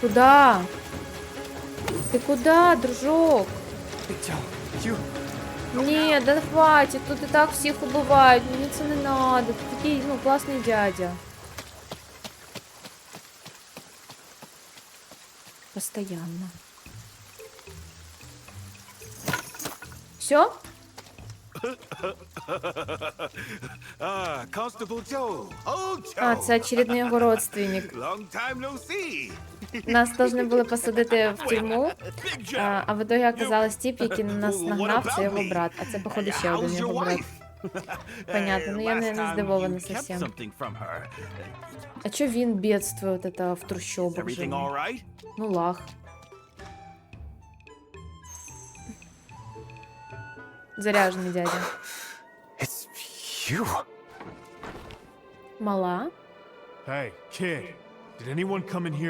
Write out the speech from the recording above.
Куда? Ти куда, дружок? Ні, да хватить, тут і так всіх убивають, мені це не надо. Ти такий, ну, класний дядя. Постоянно. Все? А, це очередний його родственник. Нас повинні були посадити в тюрму, а, а в итоге оказалось тип, який на нас нагнав, це його брат. А це, походу, ще один його брат. Понятно, ну я не, не здивована совсем. А чо він бедствує от это в трущобах живе? Ну лах. Заряжений дядя. It's you. Мала? Hey, kid, did anyone come in here